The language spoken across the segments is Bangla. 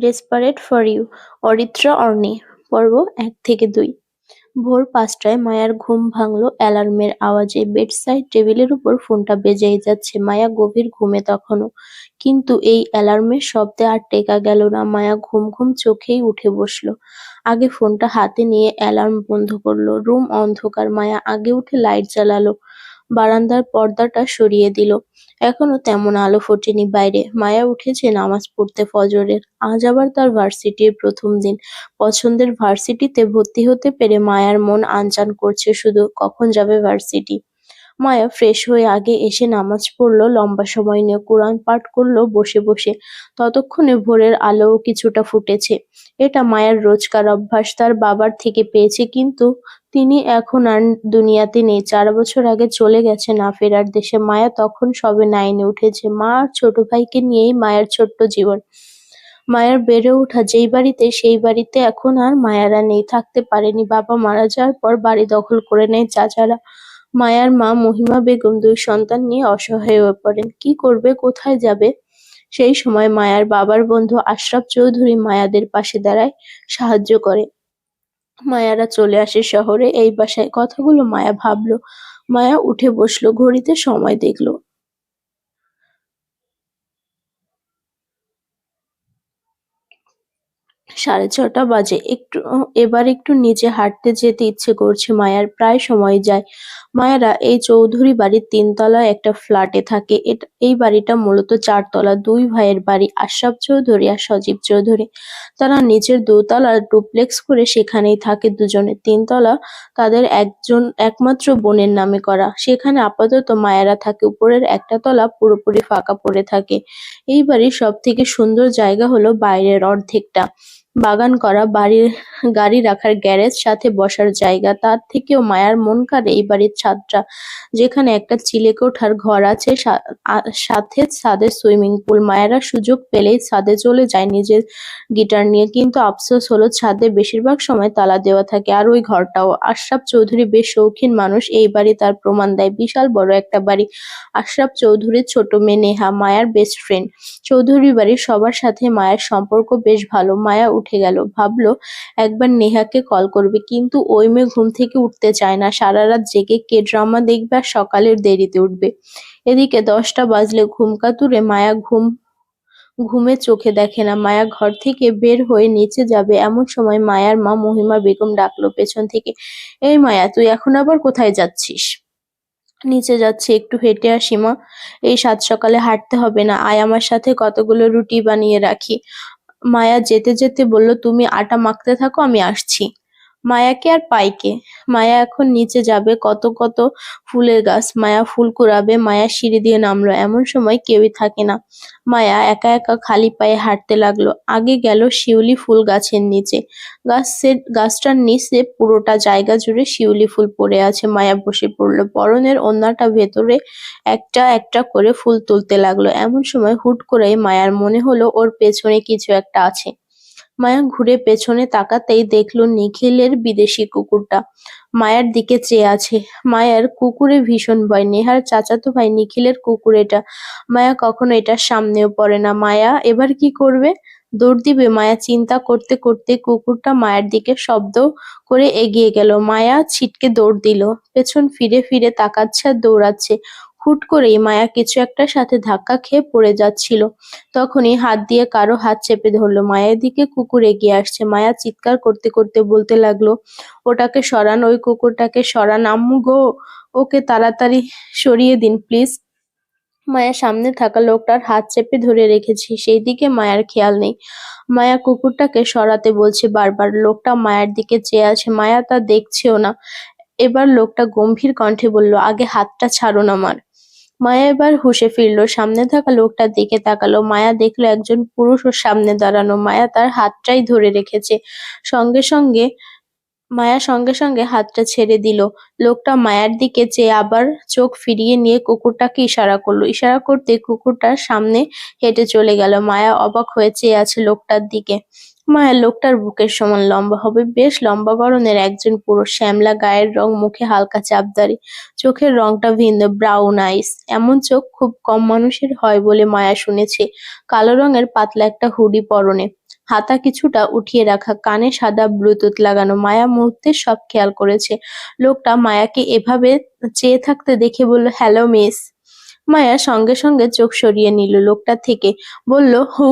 Desperate for you Aritra Orni পর্ব এক থেকে দুই। ভোর পাঁচটায় মায়ার ঘুম ভাঙলো অ্যালার্মের আওয়াজে। বেডসাইড টেবিলের উপর ফোনটা বেজেই যাচ্ছে। মায়া গভীর ঘুমে তখনও। কিন্তু এই অ্যালার্মের শব্দে আর টেকা গেল না। মায়া ঘুম ঘুম চোখেই উঠে বসল। আগে ফোনটা হাতে নিয়ে অ্যালার্ম বন্ধ করল। রুম অন্ধকার। মায়া আগে উঠে লাইট জ্বালালো। বারান্দার পর্দাটা সরিয়ে দিল। এখনও তেমন আলো ফোটেনি বাইরে। মায়া উঠেছে নামাজ পড়তে ফজরের। আজ আবার তার ভার্সিটির প্রথম দিন। পছন্দের ভার্সিটিতে ভর্তি হতে পেরে মায়ার মন আনচান করছে শুধু, কখন যাবে ভার্সিটি? মায়া ফ্রেশ হয়ে আগে এসে নামাজ পড়ল, লম্বা সময় নিয়ে কোরআন পাঠ করল, বসে বসে। ততক্ষণে ভোরের আলোও কিছুটা ফুটেছে। এটা মায়ের রোজকার অভ্যাস, তার বাবার থেকে পেয়েছে, কিন্তু তিনি এখন আর দুনিয়াতে নেই। চার বছর আগে চলে গেছে না ফেরার দেশে। মায়া তখন সবে নাইনে উঠেছে। মা আর ছোট ভাইকে নিয়েই মায়ের ছোট্ট জীবন। মায়ের বেড়ে ওঠা যেই বাড়িতে, সেই বাড়িতে এখন আর মায়ারা নেই। থাকতে পারেনি। বাবা মারা যাওয়ার পর বাড়ি দখল করে নেয় চাচারা। মায়ার মা মহিমা বেগম দুই সন্তান নিয়ে অসহায় হয়ে পড়েন। কি করবে? কোথায় যাবে? সেই সময় মায়ার বাবার বন্ধু আশরাফ চৌধুরী মায়াদের পাশে দাঁড়ায় সাহায্য করে। মায়ারা চলে আসে শহরে। এই বাসায় কথাগুলো মায়া ভাবলো। মায়া উঠে বসল, ঘড়িতে সময় দেখল। সাড়ে ছটা বাজে। একটু এবার একটু নিচে হাঁটতে যেতে ইচ্ছে করছে মায়ার। প্রায় সময় যায়। মায়ারা এই চৌধুরী বাড়ির তিনতলা একটা ফ্ল্যাটে থাকে। এই বাড়িটা মূলত চারতলা। দুই ভাইয়ের বাড়ি, আশরাফ চৌধুরী আর সজীব চৌধুরী। তারা নিচের দোতলা ডুপ্লেক্স করে সেখানেই থাকে দুজনে। তিনতলা তাদের একজন, একমাত্র বোনের নামে করা। সেখানে আপাতত মায়েরা থাকে। উপরের একটা তলা পুরোপুরি ফাঁকা পড়ে থাকে। এই বাড়ির সব থেকে সুন্দর জায়গা হলো বাইরের অর্ধেকটা। বাগান করা বাড়ির গাড়ি রাখার গ্যারেজ সাথে বসার জায়গা। তার থেকেও মায়ার মন কাড়ে এই বাড়ির ছাদটা, যেখানে একটা চিলেকোঠার ঘর আছে সাথে ছাদে সুইমিং পুল। মায়েরা সুযোগ পেলেই ছাদে চলে যায় নিজের গিটার নিয়ে, কিন্তু আফসোস হলো ছাদে বেশিরভাগ সময় তালা দেওয়া থাকে আর ওই ঘরটাও। আশরাফ চৌধুরী বেশ শৌখিন মানুষ, এই বাড়ি তার প্রমাণ দেয়। বিশাল বড় একটা বাড়ি। আশরাফ চৌধুরীর ছোট মেয়ে নেহা, মায়ার বেস্ট ফ্রেন্ড চৌধুরী বাড়ির সবার সাথে মায়ের সম্পর্ক বেশ ভালো। মায়া উঠে গেল, ভাবলো একবার নেহাকে কল করবে, কিন্তু ওই মেয়ে ঘুম থেকে উঠতে চায় না। সারা রাত জেগে কে ড্রামা দেখবে আর সকালের দেরিতে উঠবে? এদিকে দশটা বাজলে ঘুম কাতুরে মায়া ঘুম, ঘুমে চোখে দেখে না। মায়া ঘর থেকে বের হয়ে নিচে যাবে। এমন সময় মায়ার মা মহিমা বেগম ডাকলো পেছন থেকে, এই মায়া, তুই এখন আবার কোথায় যাচ্ছিস? নিচে যাচ্ছে, একটু হেঁটে আসি মা। এই সাত সকালে হাঁটতে হবে না। আয় আমার সাথে কতগুলো রুটি বানিয়ে রাখি। মায়া যেতে যেতে বলল তুমি আটা মাখতে থাকো আমি আসছি। মায়াকে আর পাইকে। মায়া এখন নিচে যাবে কত কত ফুলের গাছ। মায়া ফুল কুড়াবে, মায়া সিঁড়ি দিয়ে নামলো। এমন সময় কেউই থাকে না। মায়া একা একা খালি পায়ে হাঁটতে লাগল। আগে গেল শিউলি ফুল গাছের নিচে। গাছের গাছটার নিচে পুরোটা জায়গা জুড়ে শিউলি ফুল পড়ে আছে। মায়া বসে পড়ল। পরনের অন্যটা ভেতরে একটা একটা করে ফুল তুলতে লাগল। এমন সময় হুট করে মায়ার মনে হলো, ওর পেছনে কিছু একটা আছে। মায়া ঘুরে পেছনে তাকাতেই দেখল নিখিলের বিদেশি কুকুরটা। মায়ার দিকে চেয়ে আছে। মায়ার কুকুরে ভীষণ ভয়। নেহার চাচাতো ভাই নিখিলের কুকুর এটা। মায়া কখনো এটার সামনেও পড়ে না। মায়া, এবার কি করবে? দৌড় দিবে? মায়া চিন্তা করতে করতে কুকুরটা মায়ের দিকে শব্দ করে এগিয়ে গেল। মায়া ছিটকে দৌড় দিল। পেছন ফিরে ফিরে তাকাচ্ছে আর দৌড়াচ্ছে। হুট করেই মায়া কিছু একটার সাথে ধাক্কা খেয়ে পড়ে যাচ্ছিল। তখনই হাত দিয়ে কারও হাত চেপে ধরলো। মায়ের দিকে কুকুর এগিয়ে আসছে। মায়া চিৎকার করতে করতে বলতে লাগল, ওটাকে সরান, ওই কুকুরটাকে সরান। আম্মু গো, ওকে তাড়াতাড়ি সরিয়ে দিন, প্লিজ। মায়া সামনে থাকা লোকটার হাত চেপে ধরে রেখেছি। সেই দিকে মায়ার খেয়াল নেই। মায়া কুকুরটাকে সরাতে বলছে বারবার। লোকটা মায়ের দিকে চেয়ে আছে। মায়া তা দেখছেও না। এবার লোকটা গম্ভীর কণ্ঠে বলল, আগে হাতটা ছাড়ুন আমার। মায়া এবার হুঁশে ফিরল। সামনে থাকা লোকটার দিকে তাকালো। মায়া দেখল একজন পুরুষ ওর সামনে দাঁড়ানো। মায়া তার হাতটাই ধরে রেখেছে। সঙ্গে সঙ্গে, মায়া সঙ্গে সঙ্গে হাতটা ছেড়ে দিল। লোকটা মায়ার দিকে চেয়ে আবার চোখ ফিরিয়ে নিয়ে কুকুরটাকে ইশারা করল। ইশারা করতে কুকুরটার সামনে হেঁটে চলে গেল। মায়া অবাক হয়ে চেয়ে আছে লোকটার দিকে। মায়ের লোকটার বুকের সমান লম্বা হবে। বেশ লম্বা গড়নের একজন পুরুষ, শ্যামলা গায়ের রং, মুখে হালকা চাপদারি চোখের রংটা ভিন্ন ব্রাউন আইস এমন চোখ খুব কম মানুষের হয় বলে মায়া শুনেছে। কালো রঙের পাতলা একটা হুডি পরনে। হাতা কিছুটা উঠিয়ে রাখা, কানে সাদা ব্লুটুথ লাগানো। মায়া মুহূর্তে সব খেয়াল করেছে। লোকটা মায়াকে এভাবে চেয়ে থাকতে দেখে বলল হ্যালো মিস মায়া সঙ্গে সঙ্গে চোখ সরিয়ে নিল। লোকটা থেকে বলল, হু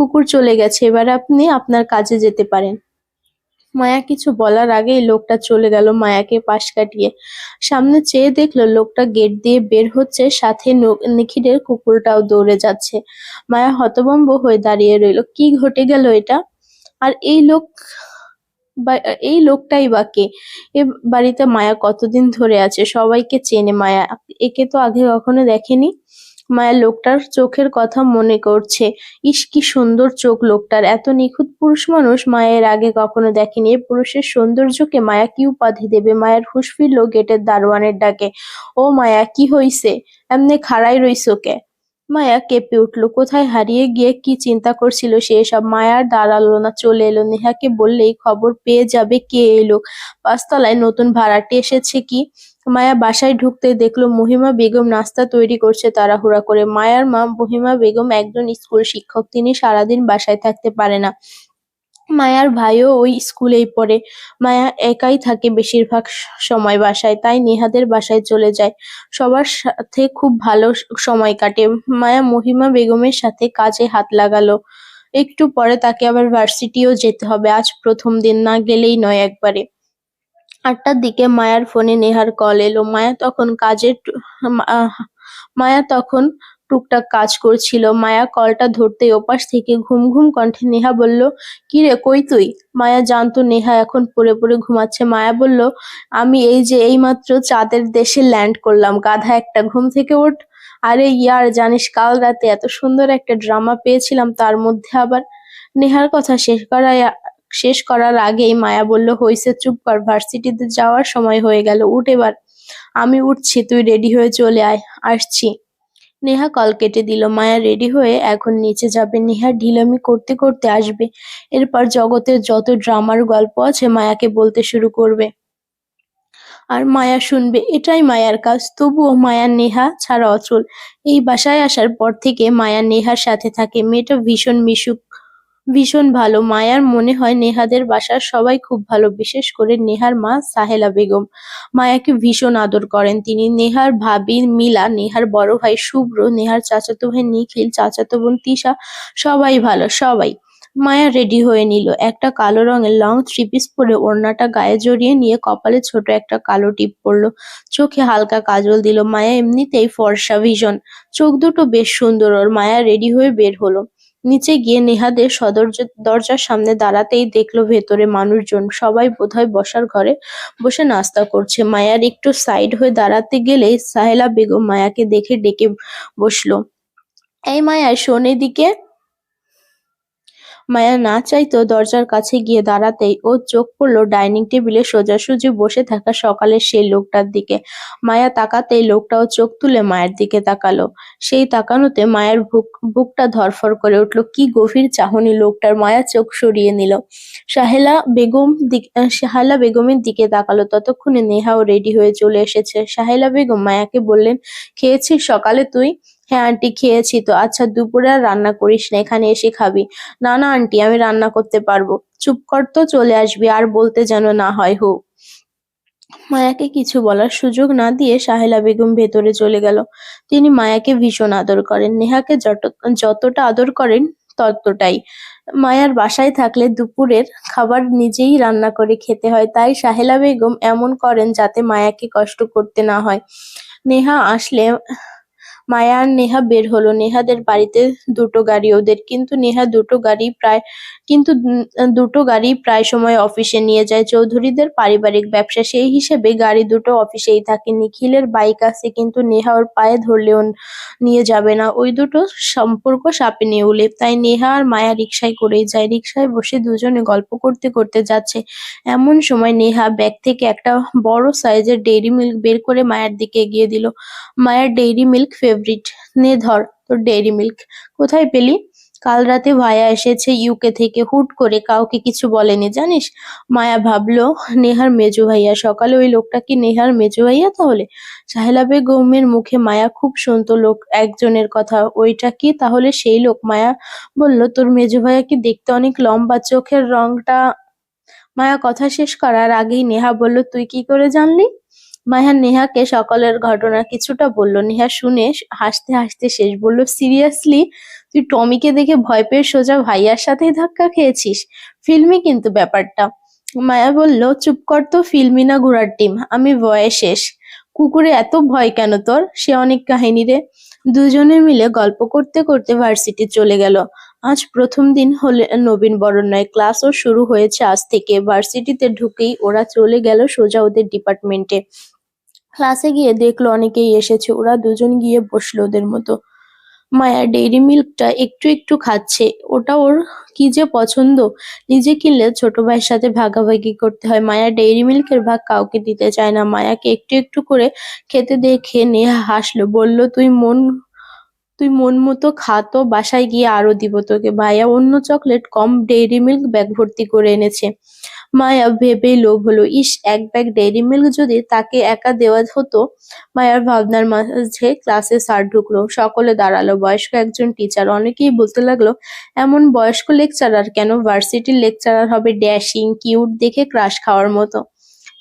কুকুর চলে গেছে, এবার আপনি আপনার কাজে যেতে পারেন। মায়া, কিছু বলার আগেই লোকটা চলে গেল মায়াকে পাশ কাটিয়ে। সামনে চেয়ে দেখল লোকটা গেট দিয়ে বের হচ্ছে, সাথে ন- নিখিলের কুকুরটাও দৌড়ে যাচ্ছে। মায়া হতভম্ব হয়ে দাঁড়িয়ে রইল। কি ঘটে গেল এটা? আর এই লোক বা- এই লোকটাই বা কে? এ বাড়িতে মায়া কতদিন ধরে আছে? সবাইকে চেনে মায়া। একে তো আগে কখনো দেখেনি? মায়া লোকটার চোখের কথা মনে করছে। ইস, কি সুন্দর চোখ লোকটার। এত নিখুঁত পুরুষ মানুষ মায়ের আগে কখনো দেখেনি। এ পুরুষের সৌন্দর্যকে মায়া কি উপাধি দেবে? মায়ের হুঁশ ফিরল গেটের দারোয়ানের ডাকে। ও মায়া, কি হইছে? এমনি খাড়াই রইছো কে? মায়া কেঁপে উঠল। কোথায় হারিয়ে গিয়ে কি চিন্তা করছিল সে সব মায়ার দাঁড়াল না, চলে এলো। নেহাকে বললেই খবর পেয়ে যাবে কে এলো পাঁচতলায় নতুন ভাড়াটে এসেছে কি? মায়া বাসায় ঢুকতে দেখল মহিমা বেগম নাস্তা তৈরি করছে তাড়াহুড়া করে। মায়ার মা মহিমা বেগম একজন স্কুল শিক্ষক, তিনি সারাদিন বাসায় থাকতে পারে না। মায়ার ভাইও ওই স্কুলেই পড়ে। মায়া একাই থাকে বেশিরভাগ সময় বাসায়, তাই নেহাদের বাসায় চলে যায়। সবার সাথে খুব ভালো সময় কাটে। মায়া মহিমা বেগমের সাথে কাজে হাত লাগালো। একটু পরে তাকে আবার ভার্সিটিও যেতে হবে। আজ প্রথম দিন, না গেলেই নয় একবারে। আটটার দিকে মায়ার ফোনে নেহার কল এলো। মায়া তখন কাজের মায়া তখন টুকটাক কাজ করছিল। মায়া কলটা ধরতে ওপাশ থেকে ঘুম ঘুম কণ্ঠে নেহা বলল কিরে কই তুই? মায়া জানতো নেহা এখন পড়ে পড়ে ঘুমাচ্ছে। মায়া বলল, আমি এই যে এইমাত্র চাঁদের দেশে ল্যান্ড করলাম। গাধা একটা ঘুম থেকে ওঠ। আরে ইয়ার, জানিস কাল রাতে এত সুন্দর একটা ড্রামা পেয়েছিলাম, তার মধ্যে আবার নেহার কথা শেষ করায় শেষ করার আগেই মায়া বলল, হইছে, চুপ কর, ভার্সিটিতে যাওয়ার সময় হয়ে গেল। উঠ এবার। আমি উঠছি, তুই রেডি হয়ে চলে আয়। আসছি। নেহা কল কেটে দিল। মায়া রেডি হয়ে এখন নিচে যাবে। নেহা ঢিলামি করতে করতে আসবে। এরপর জগতের যত ড্রামার গল্প আছে, মায়াকে বলতে শুরু করবে। আর মায়া শুনবে, এটাই মায়ার কাজ। তবুও মায়া, নেহা ছাড়া অচল। এই বাসায় আসার পর থেকে মায়া নেহার সাথে থাকে। মেয়েটা ভীষণ মিশুক। ভীষণ ভালো। মায়ার মনে হয় নেহাদের বাসার সবাই খুব ভালো, বিশেষ করে নেহার মা সাহেলা বেগম। মায়াকে ভীষণ আদর করেন তিনি। নেহার ভাবি মিলা, নেহার বড় ভাই শুভ্র, নেহার চাচাতো ভাই নিখিল, চাচাতো বোন তিশা, সবাই ভালো, সবাই। মায়া রেডি হয়ে নিল। একটা কালো রঙের লং থ্রি পিস পরে ওড়নাটা গায়ে জড়িয়ে নিয়ে কপালে ছোট একটা কালো টিপ পরলো চোখে হালকা কাজল দিল। মায়া এমনিতেই ফর্সা ভীষণ চোখ দুটো বেশ সুন্দর। ওর মায়া রেডি হয়ে বের হলো। নিচে গিয়ে নেহাদের সদর দরজার সামনে দাঁড়াতেই দেখল ভেতরে মানুষজন। সবাই বোধহয় বসার ঘরে বসে নাস্তা করছে। মায়ার একটু সাইড হয়ে দাঁড়াতে গেলে সাহেলা বেগম মায়াকে দেখে ডেকে বসল। এই মায়া, শোন এদিকে। মায়া না চাইতো দরজার কাছে গিয়ে দাঁড়াতেই ও চোখ পড়ল ডাইনিং টেবিলে সোজাসুজি বসে থাকা সকালের সেই লোকটার দিকে। মায়া তাকাতেই লোকটাও চোখ তুলে মায়ের দিকে তাকালো। সেই তাকানোতে মায়ের বুক বুকটা ধরফর করে উঠল। কি গভীর চাহনি লোকটার মায়া চোখ সরিয়ে নিল। সাহেলা বেগম সাহেলা বেগমের দিকে তাকালো। ততক্ষণে নেহাও রেডি হয়ে চলে এসেছে। সাহেলা বেগম মায়াকে বললেন, খেয়েছিস সকালে তুই? হ্যাঁ আন্টি, খেয়েছি তো। আচ্ছা দুপুরে আর রান্না করিস না, এখানে এসে খাবি। না না, আন্টি, আমি রান্না করতে পারব। চুপ কর তো, চলে আসবি, আর বলতে যেন না হয়, হো। মায়াকে কিছু বলার সুযোগ না দিয়ে সাহেলা বেগম ভেতরে চলে গেল। তিনি মায়াকে ভীষণ আদর করেন। নেহাকে যত- যতটা আদর করেন, ততটাই। মায়ার বাসায় থাকলে দুপুরের খাবার নিজেই রান্না করে খেতে হয়, তাই সাহেলা বেগম এমন করেন যাতে মায়াকে কষ্ট করতে না হয়। নেহা আসলে মায়া আর নেহা বের হলো। নেহাদের বাড়িতে দুটো গাড়ি, ওদের। কিন্তু নেহা দুটো গাড়ি প্রায় কিন্তু দুটো গাড়ি প্রায় সময় অফিসে নিয়ে যায়। চৌধুরীদের পারিবারিক ব্যবসা সেই হিসেবে গাড়ি দুটো অফিসেই থাকে। নিখিলের বাইক আছে কিন্তু নেহা ওর পায়ে ধরলেও নিয়ে যাবে না। ওই দুটো সম্পর্ক সাপে নেউলে তাই নেহা আর মায়া রিক্সায় করেই যায়। রিক্সায় বসে দুজনে গল্প করতে করতে যাচ্ছে। এমন সময় নেহা ব্যাগ থেকে একটা বড় সাইজের ডেইরি মিল্ক বের করে মায়ের দিকে এগিয়ে দিল। মায়ের ডেইরি মিল্ক ফেভারিট নে ধর, তোর ডেইরি মিল্ক কোথায় পেলি? কাল রাতে ভাইয়া এসেছে ইউকে থেকে, হুট করে কাউকে কিছু বলেনি, জানিস? মায়া ভাবলো, নেহার মেজু ভাইয়া, সকালে ওই লোকটা কি নেহার মেজু ভাইয়া তাহলে? সাহেলা বেগমের মুখে মায়া খুব শুনতো লোক, একজনের কথা, ওইটা কি? তাহলে সেই লোক, মায়া বলল, তোর মেজু ভাইয়া কি দেখতে অনেক লম্বা চোখের রংটা? মায়া কথা শেষ করার আগেই নেহা বলল, তুই কি করে জানলি? মায়া নেহাকে সকালের ঘটনা কিছুটা বলল, নেহা শুনে হাসতে হাসতে শেষ বলল, সিরিয়াসলি তুই টমিকে দেখে ভয় পেয়ে সোজা ভাইয়ার সাথেই ধাক্কা খেয়েছিস? ফিল্মি কিন্তু ব্যাপারটা। মায়া বলল, চুপ কর তো ফিল্মি না ঘোড়ার টিম, আমি ভয়ে শেষ। কুকুরে এত ভয় কেন তোর? সে অনেক কাহিনী রে। দুজনে মিলে গল্প করতে করতে ভার্সিটি চলে গেল। আজ প্রথম দিন হলে নবীন বরণ নয় ক্লাসও শুরু হয়েছে আজ থেকে। ভার্সিটিতে ঢুকেই ওরা চলে গেল সোজা ওদের ডিপার্টমেন্টে। ক্লাসে গিয়ে দেখল অনেকেই এসেছে। ওরা দুজন গিয়ে বসল ওদের মতো। মায়া ডেইরি মিল্কটা একটু একটু খাচ্ছে। ওটা ওর কি যে পছন্দ? নিজে কিনলে ছোট ভাইয়ের সাথে ভাগাভাগি করতে হয়। মায়া ডেইরি মিল্কের ভাগ কাউকে দিতে চায় না। মায়াকে একটু একটু করে খেতে দেখে নেহা হাসলো। বলল, তুই মন তুই মন মতো খা তো, বাসায় গিয়ে আরও দিব তোকে। ভাইয়া অন্য চকলেট কম ডেইরি মিল্ক ব্যাগ ভর্তি করে এনেছে। মায়া ভেবেই লোভ হলো। ইস, এক ব্যাগ ডেইরি মিল্ক যদি তাকে একা দেওয়া হতো, মায়ার ভাবনার মাঝে ক্লাসে স্যার ঢুকলো, সকলে দাঁড়াল, বয়স্ক একজন টিচার অনেকেই বলতে লাগল, এমন বয়স্ক লেকচারার কেন? ভার্সিটির লেকচারার হবে ড্যাশিং কিউট দেখে ক্রাশ খাওয়ার মতো।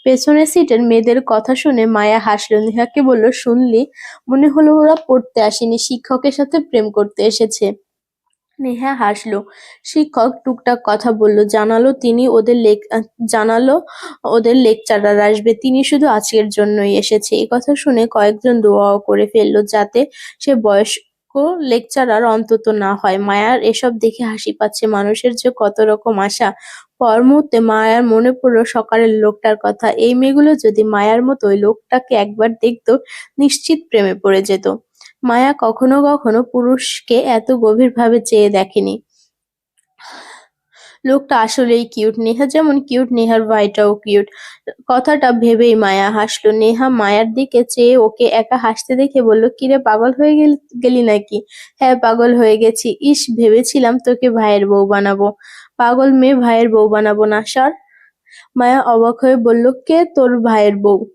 পেছনের সিটের মেয়েদের কথা শুনে মায়া হাসলো। নেহাকে বলল, শুনলি? মনে হলো ওরা পড়তে আসেনি, শিক্ষকের সাথে প্রেম করতে এসেছে। নেহা হাসলো। শিক্ষক টুকটাক কথা বলল, জানালো তিনি ওদের লেক জানালো ওদের লেকচারার আসবে। তিনি শুধু আজকের জন্যই এসেছে। এই কথা শুনে কয়েকজন দোয়াও করে ফেলল যাতে সে বয়স্ক লেকচারার অন্তত না হয়। মায়ার এসব দেখে হাসি পাচ্ছে মানুষের যে কত রকম আশা। পর মুহূর্তে মায়ার মনে পড়ল সকালের লোকটার কথা। এই মেয়েগুলো যদি মায়ার মতো ওই লোকটাকে একবার দেখতো, নিশ্চিত প্রেমে পড়ে যেত। মায়া কখনো কখনো পুরুষকে এত গভীরভাবে চেয়ে দেখেনি। লোকটা আসলেই কিউট নেহা যেমন কিউট নেহার ভাইটাও কিউট কথাটা ভেবেই মায়া হাসলো। নেহা মায়ার দিকে চেয়ে ওকে একা হাসতে দেখে বলল, কিরে, পাগল হয়ে গেল- নাকি? হ্যাঁ পাগল হয়ে গেছি। ইস, ভেবেছিলাম তোকে ভাইয়ের বউ বানাবো। পাগল মেয়ে ভাইয়ের বউ বানাবো না সর মায়া অবাক হয়ে বলল, কে তোর ভাইয়ের বউ?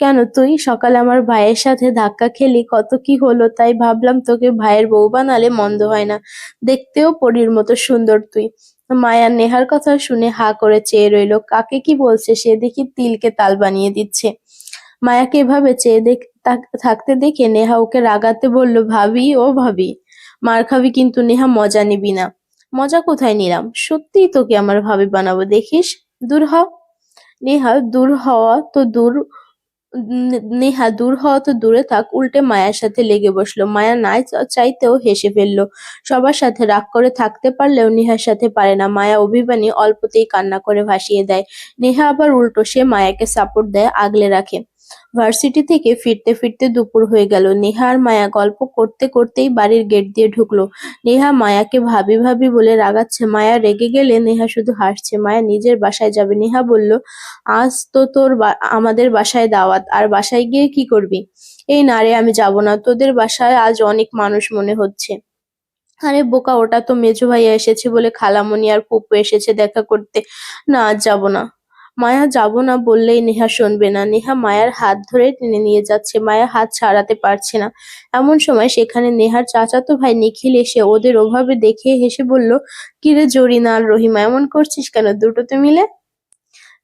কেন তুই? সকালে আমার ভাইয়ের সাথে ধাক্কা খেলি, কত কি হলো তাই ভাবলাম তোকে ভাইয়ের বউ বানালে মন্দ হয় না। দেখতেও পরীর মতো সুন্দর তুই। মায়া নেহার কথা শুনে হা করে চেয়ে রইল, কাকে কি বলছে? সে দেখি তিলকে তাল বানিয়ে দিচ্ছে। মায়াকে এভাবে চেয়ে দেখ থাকতে দেখে নেহা ওকে রাগাতে বলল, ভাবি, ও ভাবি, মার খাবি কিন্তু নেহা মজা নিবি না। মজা কোথায় নিলাম? সত্যিই তোকে আমার ভাবি বানাবো, দেখিস? দূর হ। নেহা, দূর হওয়া তো দূর নেহা দূর হওয়া তো দূরে থাক, উল্টে মায়ার সাথে লেগে বসল। মায়া নাই চাইতেও হেসে ফেলল। সবার সাথে রাগ করে থাকতে পারলেও নেহার সাথে পারে না। মায়া অভিমানী, অল্পতেই কান্না করে ভাসিয়ে দেয়। নেহা আবার উল্টো, সে মায়াকে সাপোর্ট দেয়, আগলে রাখে। ভার্সিটি থেকে ফিরতে ফিরতে দুপুর হয়ে গেল। নেহা আর মায়া গল্প করতে করতেই বাড়ির গেট দিয়ে ঢুকলো। নেহা মায়াকে ভাবি ভাবি বলে রাগাচ্ছে। মায়া রেগে গেলে নেহা শুধু হাসছে। মায়া নিজের বাসায় যাবে। নেহা বলল, আজ তো তোর আমাদের বাসায় দাওয়াত। আর বাসায় গিয়ে কি করবি? এই না রে, আমি যাব না। তোদের বাসায় আজ অনেক মানুষ মনে হচ্ছে। আরে বোকা, ওটা তো মেজো ভাইয়া এসেছে বলে খালামণি আর পুপু এসেছে দেখা করতে। না, আজ যাব না। মায়া যাব না বললেই নেহা শুনবে না। নেহা মায়ার হাত ধরে টেনে নিয়ে যাচ্ছে, মায়া হাত ছাড়াতে পারছে না। এমন সময় সেখানে নেহার চাচাতো ভাই নিখিল এসে ওদের ওভাবে দেখে হেসে বলল, কিরে জরিনা আর রহিমা, এমন করছিস কেন? দুটোতে মিলে?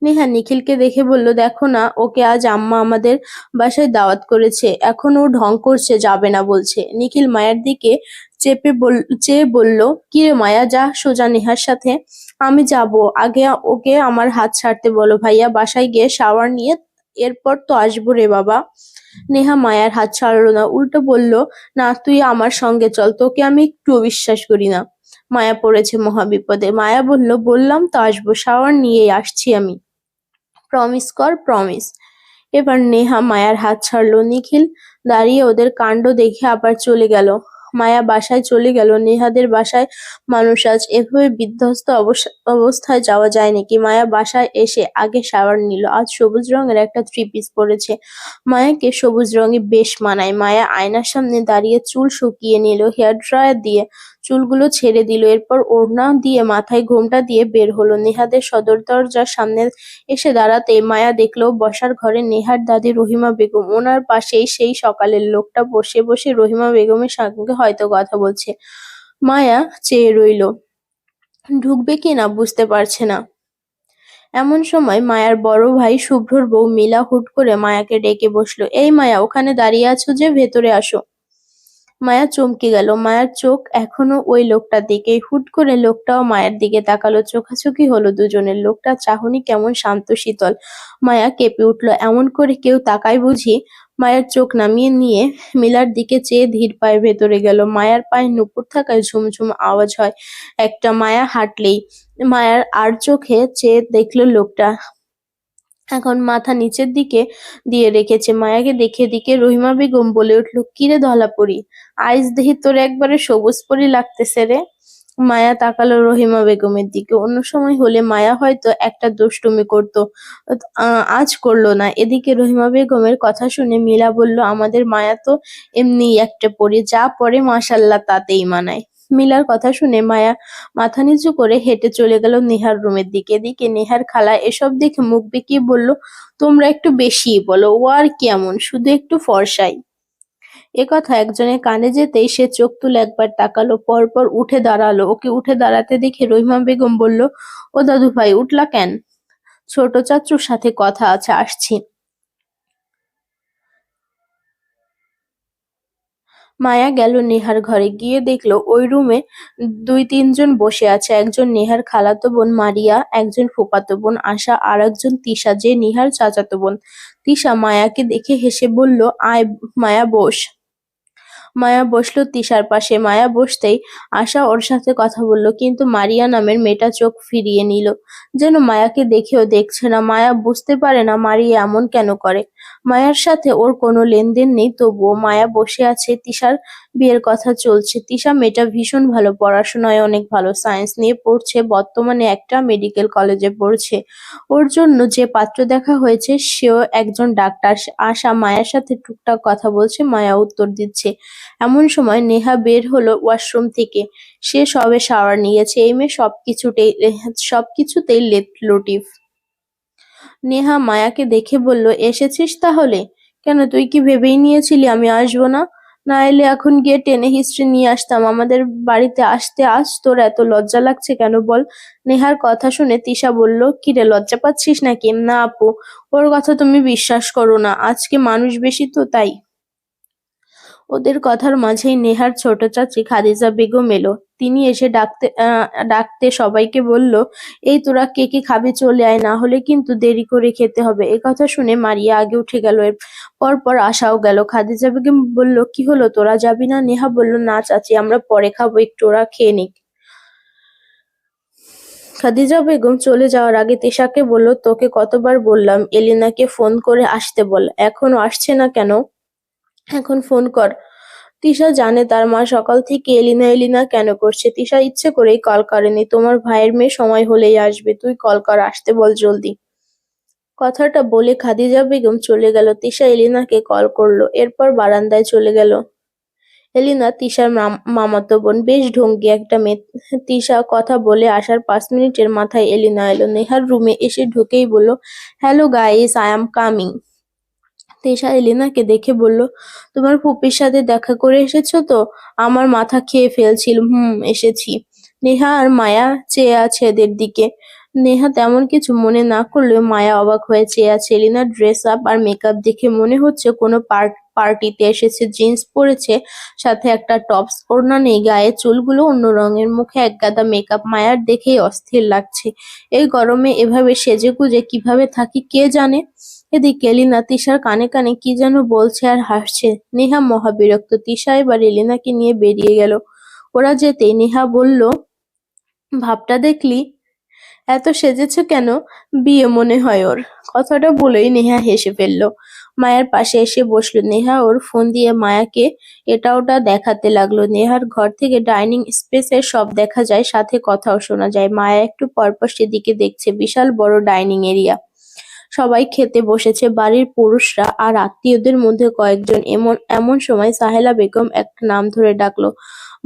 নেহা নিখিলকে দেখে বলল, দেখো না, ওকে আজ আম্মা আমাদের বাসায় দাওয়াত করেছে। এখন ও ঢং করছে, যাবে না বলছে। নিখিল মায়ের দিকে চেপে বল, চেয়ে বলল, কিরে মায়া, যা, সোজা নেহার সাথে। আমি যাব। আগে ওকে আমার হাত ছাড়তে বলো ভাইয়া। বাসায় গিয়ে শাওয়ার নিয়ে এরপর তো আসব রে বাবা। নেহা মায়ার হাত ছাড়লো না। উল্টো বলল, না, তুই আমার সঙ্গে চল। তোকে আমি একটুও বিশ্বাস করি না। মায়া পড়েছে মহাবিপদে। মায়া বলল, বললাম তো আসব। শাওয়ার নিয়েই আসছি আমি। প্রমিস কর প্রমিস এবার নেহা মায়ার হাত ছাড়লো। নিখিল দাঁড়িয়ে ওদের কাণ্ড দেখে আবার চলে গেল। মায়া বাসায় চলে গেল। নেহাদের বাসায় মানুষ আজ এভাবে বিধ্বস্ত অবস- অবস্থায় যাওয়া যায় নাকি মায়া বাসায় এসে আগে শাওয়ার নিল। আজ সবুজ রঙের একটা থ্রি পিস পরেছে। মায়াকে সবুজ রঙে বেশ মানায়। মায়া আয়নার সামনে দাঁড়িয়ে চুল শুকিয়ে নিল হেয়ার ড্রায়ার দিয়ে চুলগুলো ছেড়ে দিল। এরপর ওড়না দিয়ে, মাথায় ঘোমটা দিয়ে বের হলো। নেহাদের সদর দরজার সামনে এসে দাঁড়াতে মায়া দেখল বসার ঘরে নেহার দাদি রহিমা বেগম। ওনার পাশেই সেই সকালের লোকটা বসে বসে রহিমা বেগমের সঙ্গে হয়তো কথা বলছে। মায়া চেয়ে রইল, ঢুকবে কিনা বুঝতে পারছে না। এমন সময় মায়ার বড় ভাই শুভ্রর বউ মিলা হুট করে মায়াকে ডেকে বসল, এই মায়া, ওখানে দাঁড়িয়ে আছো যে, ভেতরে আসো। মায়া চমকে গেল। মায়ার চোখ এখনও ওই লোকটার দিকে হুট করে লোকটাও মায়ের দিকে তাকালো। চোখাচোখি হলো দুজনের। লোকটার চাহনি কেমন শান্ত, শীতল। মায়া কেঁপে উঠল। এমন করে কেউ তাকায় বুঝি? মায়ের চোখ নামিয়ে নিয়ে মিলার দিকে চেয়ে ধীর পায়ে ভেতরে গেল। মায়ার পায়ে নুপুর থাকায় ঝুমঝুম আওয়াজ হয়। একটা মায়া হাঁটলেই মায়ার আর চোখে চেয়ে দেখল লোকটা। এখন মাথা নিচের দিকে দিয়ে রেখেছে। মায়াকে দেখে দিকে রহিমা বেগম বলে উঠল, কিরে ধলা পড়ি আইস দেহি তোর একবারে সবুজ পরি লাগতেছে রে। মায়া তাকালো রহিমা বেগমের দিকে। অন্য সময় হলে মায়া হয়তো একটা দুষ্টুমি করতো আজ করল না। এদিকে রহিমা বেগমের কথা শুনে মিলা বলল, আমাদের মায়া তো এমনি একটা পরি, যা পরে মাসাল্লাহ তাতেই মানায়। মিলার কথা শুনে মায়া মাথা নিচু করে হেঁটে চলে গেল নেহার রুমের দিকে। এদিকে নেহার খালা এসব দেখে মুখ বেঁকিয়ে বলল, তোমরা একটু বেশিই বলো, ও আর কেমন? শুধু একটু ফর্সাই। এ কথা একজনের কানে যেতেই সে চোখ তুলে একবার তাকালো, পরপর উঠে দাঁড়াল। ওকে উঠে দাঁড়াতে দেখে রহিমা বেগম বলল, ও দাদু ভাই উঠলা কেন? ছোট চাচুর সাথে কথা আছে, আসছি। মায়া গেল নেহার ঘরে। গিয়ে দেখল ওই রুমে দুই তিনজন বসে আছে। একজন নেহার খালাতো বোন মারিয়া, একজন ফুপাতো বোন আশা, আর একজন তিশা, যে নেহার চাচাতো বোন। তিশা মায়াকে দেখে হেসে বলল, আয় মায়া, বস। মায়া বসল তিশার পাশে। মায়া বসতেই আশা ওর সাথে কথা বলল, কিন্তু মারিয়া নামের মেয়েটা চোখ ফিরিয়ে নিল। যেন মায়াকে দেখেও দেখছে না। মায়া বুঝতে পারে না মারিয়া এমন কেন করে। মায়ার সাথে ওর কোনো লেনদেন নেই, তবুও মায়া বসে আছে তিশার বিয়ের কথা চলছে। তিশা মেয়েটা ভীষণ ভালো, পড়াশোনায় অনেক ভালো, সায়েন্স নিয়ে পড়ছে, বর্তমানে একটা মেডিকেল কলেজে পড়ছে। ওর জন্য যে পাত্র দেখা হয়েছে, সেও একজন ডাক্তার। আশা মায়ার সাথে টুকটাক কথা বলছে, মায়া উত্তর দিচ্ছে। এমন সময় নেহা বের হলো ওয়াশরুম থেকে। সে সবে শাওয়ার নিয়েছে, এই মেয়ে সবকিছুতেই সবকিছুতেই লেট লটিফ নেহা মায়াকে দেখে বলল, এসেছিস তাহলে? কেন তুই কি ভেবেই নিয়েছিলি আমি আসব না? না এলে এখন গিয়ে টেনে হিস্ট্রি নিয়ে আসতাম। আমাদের বাড়িতে আসতে আস তোর এত লজ্জা লাগছে কেন বল? নেহার কথা শুনে তিশা বলল কি রে লজ্জা পাচ্ছিস নাকি? না আপু, ওর কথা তুমি বিশ্বাস করো না। আজকে মানুষ বেশি তো, তাই। ওদের কথার মাঝেই নেহার ছোট চাচি খাদিজা বেগম এলো। তিনি এসে ডাকতে ডাকতে সবাইকে বলল, এই তোরা কে কে খাবে চলে আয়, না হলে কিন্তু দেরি করে খেতে হবে। এ কথা শুনে মারিয়া আগে উঠে গেল। পরপর আশাও গেল। খাদিজা বেগম বলল, কি হলো, তোরা যাবি না? নেহা বলল, না চাচি, আমরা পরে খাব, একটু ওরা খেয়ে নিক। খাদিজা বেগম চলে যাওয়ার আগে তিশাকে বলল, তোকে কতবার বললাম, এলিনাকে ফোন করে আসতে বল। এখনও আসছে না কেন? এখন ফোন কর। তিশা জানে তার মা সকাল থেকে এলিনা এলিনা কেন করছে। তিশা ইচ্ছে করেই কল করেনি। তোমার ভাইয়ের মেয়ে সময় হলেই আসবে। তুই কল কর, আসতে বল জলদি। কথাটা বলে খাদিজা বেগম চলে গেল। তিশা এলিনাকে কল করল। এরপর বারান্দায় চলে গেল। এলিনা তিশার মাম- মামাতো বোন। বেশ ঢঙ্গি একটা মেয়ে। তিশা কথা বলে আসার পাঁচ মিনিটের মাথায় এলিনা এলো। নেহার রুমে এসে ঢুকেই বলল, hello guys, I am coming. Tisha এলিনাকে দেখে বলল, তোমার ফুপির সাথে দেখা করে এসেছ তো? আমার মাথা খেয়ে ফেলছিল। হুম, এসেছি। নেহা আর মায়া চেয়ে আছে এদের দিকে। নেহা তেমন কিছু মনে না করলেও মায়া অবাক হয়ে চেয়ে আছে। এলিনার ড্রেস আপ আর মেকআপ দেখে মনে হচ্ছে কোনো পার্ট পার্টিতে এসেছে জিন্স পরেছে, সাথে একটা টপস ওড়না নেই, গায়ে চুলগুলো অন্য রঙের, মুখে এক গাদা মেকআপ মায়ার দেখেই অস্থির লাগছে। এই গরমে এভাবে সেজে গুজে কীভাবে থাকি কে জানে? এদিকে এলিনা তিশার কানে কানে কি যেন বলছে আর হাসছে। নেহা মহাবিরক্ত। তিশা এবার এলিনাকে নিয়ে বেরিয়ে গেল। ওরা যেতেই নেহা বলল, ভাবটা দেখলি? এত সেজেছ কেন? বিয়ে মনে হয় ওর। কথাটা বলেই নেহা হেসে ফেলল। মায়ের পাশে এসে বসল। নেহা ওর ফোন দিয়ে মায়াকে, এটা ওটা দেখাতে লাগল। নেহার ঘর থেকে ডাইনিং স্পেসের সব দেখা যায়, সাথে কথাও শোনা যায়। মায়া একটু পরপর সেদিকে দেখছে। বিশাল বড় ডাইনিং এরিয়া। সবাই খেতে বসেছে। বাড়ির পুরুষরা আর আত্মীয়দের মধ্যে কয়েকজন। এমন এমন সময় সাহেলা বেগম একটা নাম ধরে ডাকলো,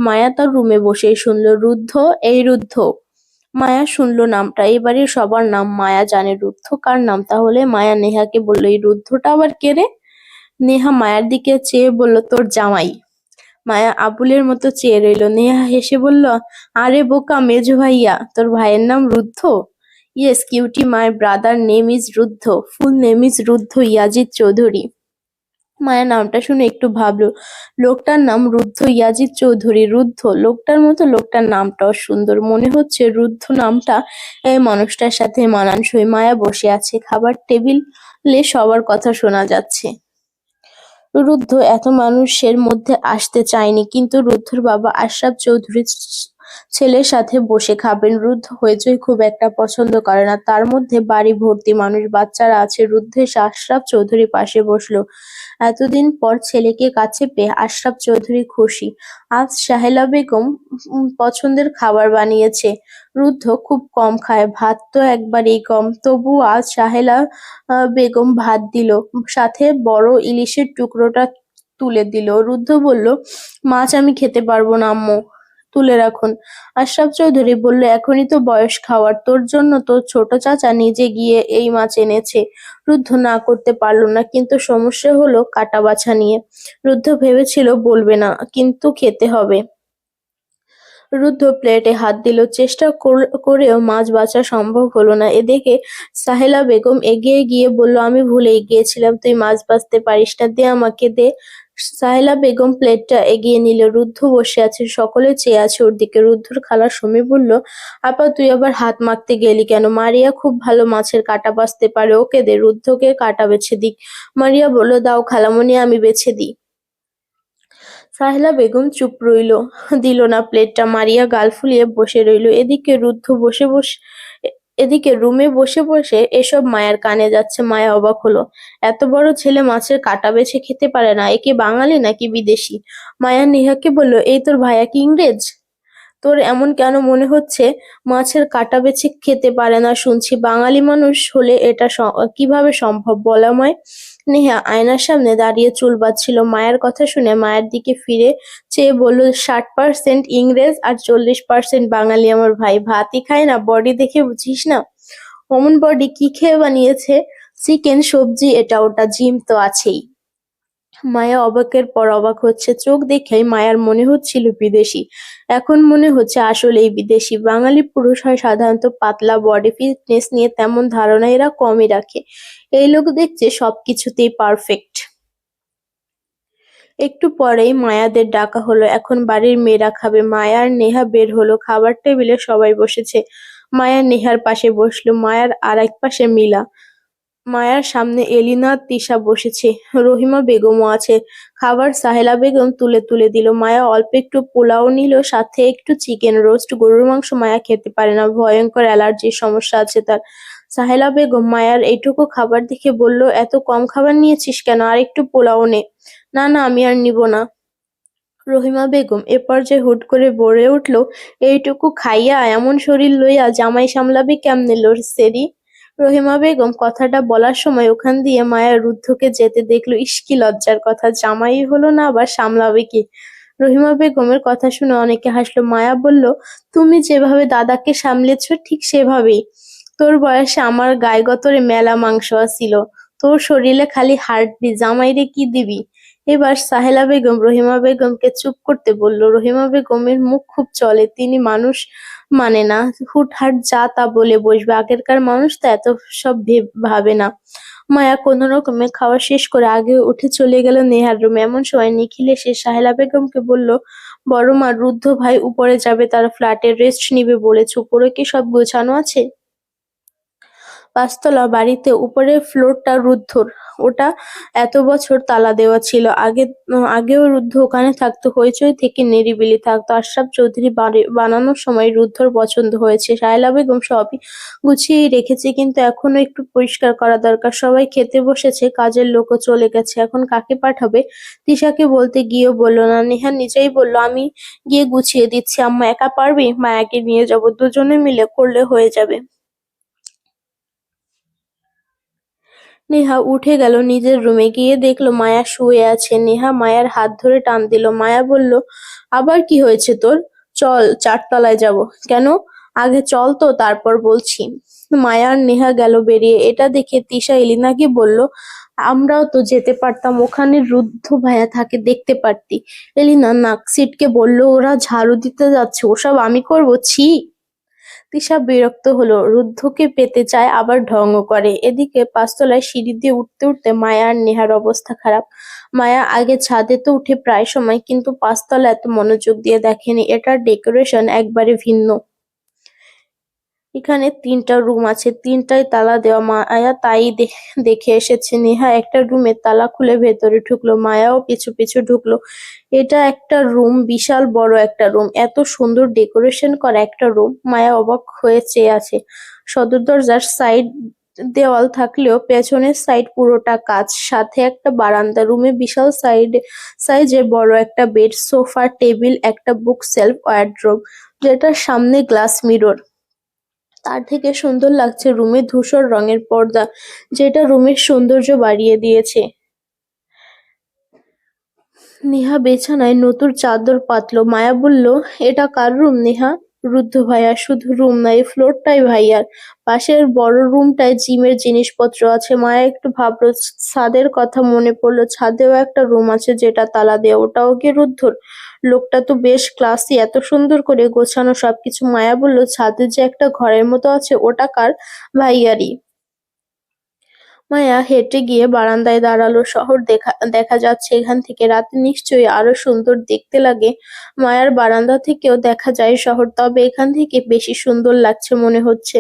মায়া তার রুমে বসেই শুনল, রুদ্ধ, এই রুদ্ধ। মায়া শুনল নামটা। এই বাড়ির সবার নাম মায়া জানে। রুদ্ধ কার নাম? তাহলে মায়া নেহাকে বলল, এই রুদ্ধটা আবার কে রে? নেহা মায়ার দিকে চেয়ে বলল, তোর জামাই। মায়া আবুলের মতো চেয়ে রইল। নেহা হেসে বলল, আরে বোকা মেজো ভাইয়া, তোর ভাইয়ের নাম Ruddha? Yes cutie my brother name is Ruddha full name is Ruddha Yazid Chowdhury Maya নামটা শুনে একটু ভাবলো। লোকটার নাম রুদ্ধ ইয়াজিদ চৌধুরী। রুদ্ধ, লোকটার মতো লোকটার নামটাও সুন্দর মনে হচ্ছে রুদ্ধ নামটা এই মানুষটার সাথে মানানসই মায়া বসে আছে। খাবার টেবিলে সবার কথা শোনা যাচ্ছে। রুদ্ধ এত মানুষের মধ্যে আসতে চায়নি, কিন্তু রুদ্ধর বাবা আশরাফ চৌধুরী ছেলের সাথে বসে খাবেন। রুদ্ধ হইচই খুব একটা পছন্দ করে না। তার মধ্যে বাড়ি ভর্তি মানুষ, বাচ্চারা আছে। রুদ্ধ এসে আশরাফ চৌধুরী পাশে বসল। এতদিন পর ছেলেকে কাছে পেয়ে আশরাফ চৌধুরী খুশি। আজ সাহেলা বেগম পছন্দের খাবার বানিয়েছে। রুদ্ধ খুব কম খায়। ভাত তো একবারেই কম। তবু আজ সাহেলা বেগম ভাত দিল। সাথে বড় ইলিশের টুকরোটা তুলে দিল। রুদ্ধ বলল, মাছ আমি খেতে পারব না, আম্মু। তুলে রাখুন। আশরাফ চৌধুরী বলল, এখনই তো বয়স খাওয়ার। তোর জন্য তোর ছোট চাচা নিজে গিয়ে এই মাছ এনেছে। রুদ্ধ না করতে পারল না, কিন্তু সমস্যা হলো কাটা বাছা নিয়ে। রুদ্ধ ভেবেছিল, বলবে না, কিন্তু খেতে হবে। রুদ্ধ প্লেটে হাত দিল। চেষ্টা করেও মাছ বাছা সম্ভব হলো না। এদিকে সাহেলা বেগম এগিয়ে গিয়ে বলল, আমি ভুলে গিয়েছিলাম, তুই মাছ বাঁচতে পারিস না, দে আমাকে দে। সাহেলা বেগম প্লেটটা এগিয়ে নিল। রুদ্ধ বসে আছে। সকলে চেয়ে আছে ওর দিকে। রুদ্ধর খালা সমী বলল, আপা, তুই আবার হাত মাখতে গেলি কেন? মারিয়া খুব ভালো মাছের কাটা বাছতে পারে। ওকে দে, রুদ্ধকে কাটা বেছে দিক। মারিয়া বলল, দাও খালামণি, আমি বেছে দিই। সাহেলা বেগম চুপ রইল। দিল না প্লেটটা। মারিয়া গাল ফুলিয়ে বসে রইল। এদিকে রুদ্ধ বসে বসে এদিকে রুমে বসে বসে এসব মায়ার কানে যাচ্ছে, মায়া অবাক হলো। এত বড় ছেলে মাছের কাটা বেছে খেতে পারে না একে বাঙালি নাকি বিদেশি? মায়া নেহাকে বলল, এই তোর ভাইয়া কি ইংরেজ? তোর এমন কেন মনে হচ্ছে মাছের কাটা বেছে খেতে পারে না? শুনছি বাঙালি মানুষ হলে এটা কীভাবে সম্ভব বলাময় নেহা আয়নার সামনে দাঁড়িয়ে চুল বাঁধছিল। মায়ের কথা শুনে মায়ের দিকে ফিরে চেয়ে বলল, ষাট পার্সেন্ট ইংরেজ আর চল্লিশ পার্সেন্ট বাঙালি আমার ভাই। ভাতই খায় না, বডি দেখে বুঝিস না? অমন বডি কি খেয়ে বানিয়েছে? চিকেন, সবজি, এটা ওটা, জিম তো আছেই। মায়া অবাকের পর অবাক হচ্ছে। চোখ দেখেই মায়ার মনে হচ্ছিল বিদেশি। এখন মনে হচ্ছে আসলেই বিদেশি। বাঙালি পুরুষ হয় সাধারণত পাতলা বডি ফিটনেস নিয়ে তেমন ধারণা এরা কমই রাখে। এই লোক দেখছে সবকিছুতেই পারফেক্ট একটু পরেই মায়াদের ডাকা হলো। এখন বাড়ির মেয়েরা খাবে। মায়ার নেহা বের হলো। খাবার টেবিলে সবাই বসেছে। মায়া নেহার পাশে বসল। মায়ার আর এক পাশে মিলা। মায়ার সামনে এলিনা তিশা বসেছে। রহিমা বেগমও আছে। খাবার সাহেলা বেগম তুলে তুলে দিল। মায়া অল্প একটু পোলাও নিল, সাথে একটু চিকেন রোস্ট। গরুর মাংস মায়া খেতে পারে না। ভয়ঙ্কর অ্যালার্জির সমস্যা আছে তার। সাহেলা বেগম মায়ার এইটুকু খাবার দেখে বলল, এত কম খাবার নিয়েছিস কেন? আর একটু পোলাও নে। না না, আমি আর নিব না। রহিমা বেগম এ পর্যায়ে হুট করে বলে উঠল, এইটুকু খাইয়া এমন শরীর লইয়া জামাই সামলাবি কেমনে লোর সেরি রহিমা বেগম কথাটা বলার সময় ওখান দিয়ে মায়া রুদ্ধকে যেতে দেখল ইস্কি লজ্জার কথা, জামাই হলো না আবার সামলাবে কি? রহিমা বেগমের কথা শুনে অনেকে হাসলো, মায়া বলল, তুমি যেভাবে দাদাকে সামলেছ ঠিক সেভাবেই। তোর বয়সে আমার গায়ে গতরে মেলা মাংস আসিল তোর শরীরে খালি হাড্ডি জামাইরে কি দিবি? এবার সাহেলা বেগম, রহিমা বেগমকে চুপ করতে বলল, রহিমা বেগমের মুখ খুব চলে, তিনি মানুষ মানে না, হুটহাট যা তা বলে বসবে, আগেরকার মানুষ তো এত সব ভাবে না। মায়া কোন রকমে খাওয়া শেষ করে আগে উঠে চলে গেল নেহার রুমে। এমন সময় নিখিল এসে সাহেলা বেগমকে বলল, বড় মা, রুদ্ধ ভাই উপরে যাবে, তার ফ্ল্যাটে রেস্ট নিবে বলেছে, উপরে কি সব গোছানো আছে? পাঁচতলা বাড়িতে উপরের ফ্লোরটা রুদ্ধর। ওটা এত বছর তালা দেওয়া ছিল। আগে, আগেও রুদ্ধ, ওখানে থাকতো। হইচই থেকে নিরিবিলি থাকতো। আশরাফ চৌধুরী বানানোর সময় রুদ্ধর পছন্দ হয়েছে। সায়লা বেগম সবই গুছিয়েই রেখেছে, কিন্তু এখনও একটু পরিষ্কার করা দরকার। সবাই খেতে বসেছে, কাজের লোকও চলে গেছে। এখন কাকে পাঠাবে? তিশাকে বলতে গিয়েও বলল না। নেহা নিজেই বলল, আমি গিয়ে গুছিয়ে দিচ্ছি, আম্মা একা পারবি? মায়াকে নিয়ে যাব। দুজনে মিলে করলে হয়ে যাবে। নেহা উঠে গেল নিজের রুমে গিয়ে দেখল মায়া শুয়ে আছে। নেহা মায়ার হাত ধরে টান দিল। মায়া বলল, আবার কি হয়েছে তোর? চল, চারতলায় যাব। কেন? আগে চল তো, তারপর বলছি। মায়া আর নেহা গেল বেরিয়ে। এটা দেখে তিশা এলিনাকে বলল, আমরাও তো যেতে পারতাম, ওখানে রুদ্ধ ভাইয়া থাকে, দেখতে পারতি। এলিনা নাক সিটকে বলল, ওরা ঝাড়ু দিতে যাচ্ছে, ওসব আমি করব, ছি। তিশা বিরক্ত হলো। রুদ্ধকে পেতে চায় আবার ঢঙ্গ করে। এদিকে পাঁচতলায় সিঁড়ি দিয়ে উঠতে উঠতে মায়া আর নেহার অবস্থা খারাপ। মায়া আগে ছাদে তো উঠে প্রায় সময়, কিন্তু পাঁচতলা এত মনোযোগ দিয়ে দেখেনি। এটার ডেকোরেশন একবারে ভিন্ন। এখানে তিনটা রুম আছে। তিনটাই তালা দেওয়া। মায়া তাই দেখে এসেছে। নেহা একটা রুমে তালা খুলে ভেতরে ঢুকলো। মায়াও পিছু পিছু ঢুকলো। এটা একটা রুম, বিশাল বড় একটা রুম। এত সুন্দর ডেকোরেশন করা একটা রুম। মায়া অবাক হয়ে চেয়ে আছে। সদর দরজার সাইড দেওয়াল থাকলেও পেছনের সাইড পুরোটা কাচ। সাথে একটা বারান্দা রুমে বিশাল সাইড, সাইজে বড় একটা বেড, সোফা, টেবিল, একটা বুক সেলফ ওয়ার্ড্রোব, যেটার সামনে গ্লাস, মিরর। তার থেকে সুন্দর লাগছে রুমে ধূসর রঙের পর্দা, যেটা রুমের সৌন্দর্য বাড়িয়ে দিয়েছে। নেহা বিছানায় নতুন চাদর পাতলো। মায়া বলল, এটা কার রুম নেহা? রুদ্ধ ভাইয়া, শুধু রুম না, এই ফ্লোরটাই ভাইয়ার। পাশের বড় রুমটায় জিমের জিনিসপত্র আছে। মায়া একটু ভাবলো, ছাদের কথা মনে পড়ল, ছাদেও একটা রুম আছে যেটা তালা দেয়া, ওটাও কি রুদ্ধর? লোকটা তো বেশ ক্লাসি এত সুন্দর করে গোছানো সবকিছু। মায়া বলল, ছাদে যে একটা ঘরের মতো আছে, ওটা কার? ভাইয়ারই। মায়া হেঁটে গিয়ে বারান্দায় দাঁড়াল। শহর দেখা দেখা যাচ্ছে এখান থেকে। রাতে নিশ্চয়ই আরও সুন্দর দেখতে লাগে। মায়ার বারান্দা থেকেও দেখা যায় শহর, তবে এখান থেকে বেশি সুন্দর লাগছে মনে হচ্ছে।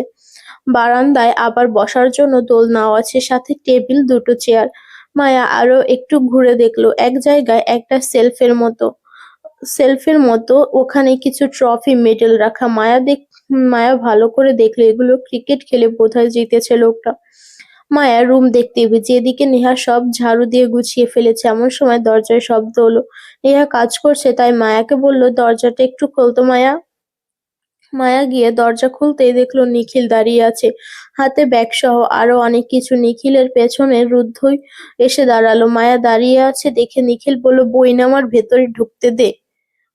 বারান্দায় আবার বসার জন্য দোলনাও আছে, সাথে টেবিল, দুটো চেয়ার। মায়া আরও একটু ঘুরে দেখল, এক জায়গায় একটা সেলফের মতো। সেলফের মতো, ওখানে কিছু ট্রফি, মেডেল রাখা। মায়া দেখ, মায়া ভালো করে দেখল, এগুলো ক্রিকেট খেলে বোধহয় জিতেছে লোকটা। মায়া রুম দেখতে যেদিকে নেহা সব ঝাড়ু দিয়ে গুছিয়ে ফেলেছে, এমন সময় দরজায় শব্দ হলো। নেহা কাজ করছে, তাই মায়াকে বলল, দরজাটা একটু খোলতো মায়া। মায়া গিয়ে দরজা খুলতেই দেখল নিখিল দাঁড়িয়ে আছে। হাতে ব্যাগ সহ আরও অনেক কিছু নিখিলের পেছনে রুদ্ধই এসে দাঁড়াল। মায়া দাঁড়িয়ে আছে দেখে নিখিল বলল, বই নামার ভেতরে ঢুকতে দে।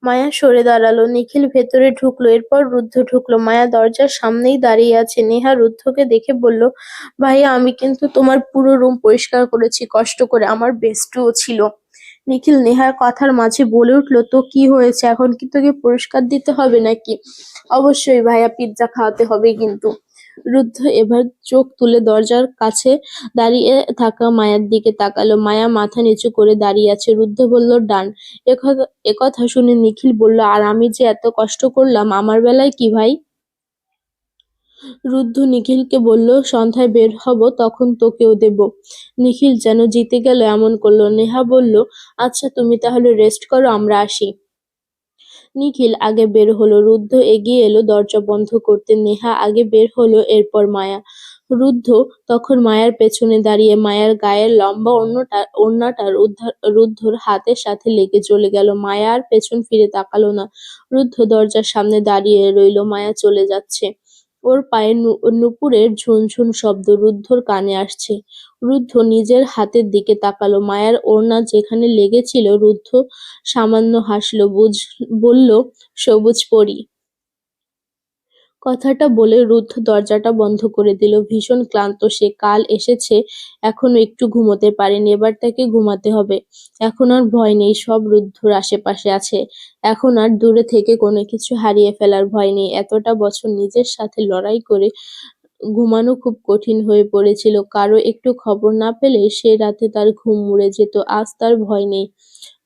মায়া সরে দাঁড়াল, নিখিল ভেতরে ঢুকলো, এরপর রুদ্ধ ঢুকলো। মায়া দরজার সামনেই দাঁড়িয়ে আছে। নেহা রুদ্ধকে দেখে বলল, ভাইয়া, আমি কিন্তু তোমার পুরো রুম পরিষ্কার করেছি, কষ্ট করে। আমার বেস্টও ছিল। নিখিল নেহার কথার মাঝে বলে উঠল, তো কি হয়েছে? এখন কি তোকে পুরস্কার দিতে হবে নাকি? অবশ্যই ভাইয়া, পিৎজা খাওয়াতে হবে কিন্তু। রুদ্ধ এবার চোখ তুলে দরজার কাছে দাঁড়িয়ে থাকা মায়ার দিকে তাকালো। মায়া মাথা নিচু করে দাঁড়িয়ে আছে। রুদ্ধ বলল, ডান। একথা শুনে নিখিল বলল, আর আমি যে এত কষ্ট করলাম, আমার বেলায় কি ভাই? রুদ্ধ নিখিলকে বলল, সন্ধ্যায় বের হব, তখন তোকেও দেব। নিখিল যেন জিতে গেল, এমন করল। নেহা বলল আচ্ছা তুমি তাহলে রেস্ট করো, আমরা আসি। নিখিল আগে বের হলো, রুদ্ধ এগিয়ে এলো, দরজা বন্ধ করতে। নেহা আগে বের হলো, এরপর মায়া। রুদ্ধ তখন মায়ার পেছনে দাঁড়িয়ে, মায়ার গায়ের লম্বা অন্যটা, অন্যটার উদ্ধার, রুদ্ধর হাতের সাথে লেগে চলে গেল। মায়া আর পেছন ফিরে তাকালো না। রুদ্ধ দরজার সামনে দাঁড়িয়ে রইল, মায়া চলে যাচ্ছে। ওর পায়ে নু- নুপুরের ঝুনঝুন শব্দ রুদ্ধর কানে আসছে। রুদ্ধ নিজের হাতের দিকে তাকালো। মায়ার ওড়না যেখানে লেগেছিল, রুদ্ধ সামান্য হাসল, বুঝ, বলল, সবুজ পরি। কথাটা বলে রুদ্ধ দরজাটা বন্ধ করে দিল। ভীষণ ক্লান্ত সে, কাল এসেছে, এখনও একটু ঘুমোতে পারেনি, এবার তাকে ঘুমাতে হবে। এখন আর ভয় নেই, সব রুদ্ধর আশেপাশে আছে। এখন আর দূরে থেকে কোনো কিছু হারিয়ে ফেলার ভয় নেই। এতটা বছর নিজের সাথে লড়াই করে ঘুমানো খুব কঠিন হয়ে পড়েছিল। কারও একটু খবর না পেলে সে রাতে তার ঘুম উড়ে যেত। আজ তার ভয় নেই।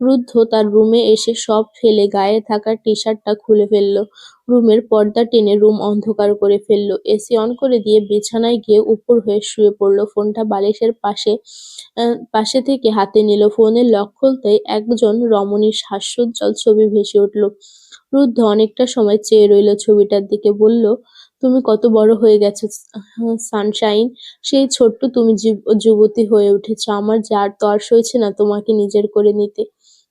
রুদ্ধ তার রুমে এসে সব ফেলে গায়ে থাকা টি শার্টটা খুলে ফেলল। রুমের পর্দা টেনে রুম অন্ধকার করে ফেলল। এসি অন করে দিয়ে বিছানায় গিয়ে উপর হয়ে শুয়ে পড়ল। ফোনটা বালিশের পাশে পাশে থেকে হাতে নিল। ফোনের লক খুলতেই একজন রমণীর হাস্যোজ্জ্বল ছবি ভেসে উঠল। রুদ্ধ অনেকটা সময় চেয়ে রইল ছবিটার দিকে। বলল তুমি কত বড় হয়ে গেছো সানশাইন? সেই ছোট্ট তুমি যুব- যুবতী হয়ে উঠেছো। আমার যার তর সইছে না তোমাকে নিজের করে নিতে।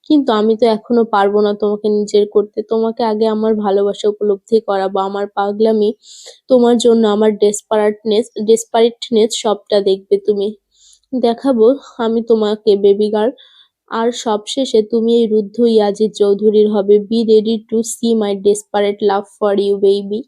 কিন্তু আমি তো এখনও পারব না তোমাকে নিজের করতে। তোমাকে আগে আমার ভালোবাসা উপলব্ধি করাবো। আমার পাগলামি তোমার জন্য আমার ডেসপারেটনেস ডেসপারেটনেস সবটা দেখবে তুমি। দেখাবো আমি তোমাকে বেবি গার্ল আর সবশেষে তুমি এই রুদ্ধ ইয়াজিদ চৌধুরীর হবে। Be ready to see my desperate love for you baby